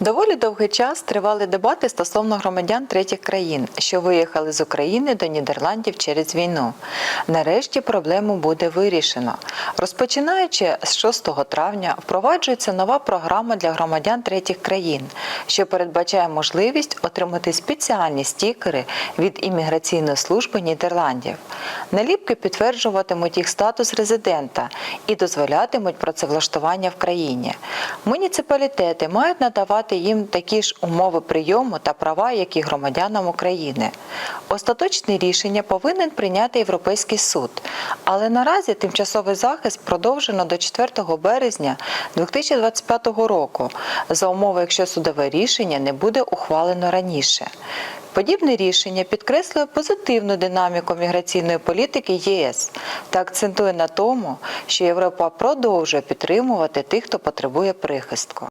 Доволі довгий час тривали дебати стосовно громадян третіх країн, що виїхали з України до Нідерландів через війну. Нарешті проблему буде вирішено. Розпочинаючи з 6 травня, впроваджується нова програма для громадян третіх країн, що передбачає можливість отримати спеціальні стікери від імміграційної служби Нідерландів. Наліпки підтверджуватимуть їх статус резидента і дозволятимуть працевлаштування в країні. Муніципалітети мають надавати їм такі ж умови прийому та права, як і громадянам України. Остаточне рішення повинен прийняти Європейський суд, але наразі тимчасовий захист продовжено до 4 березня 2025 року, за умови, якщо судове рішення не буде ухвалено раніше. Подібне рішення підкреслює позитивну динаміку міграційної політики ЄС та акцентує на тому, що Європа продовжує підтримувати тих, хто потребує прихистку.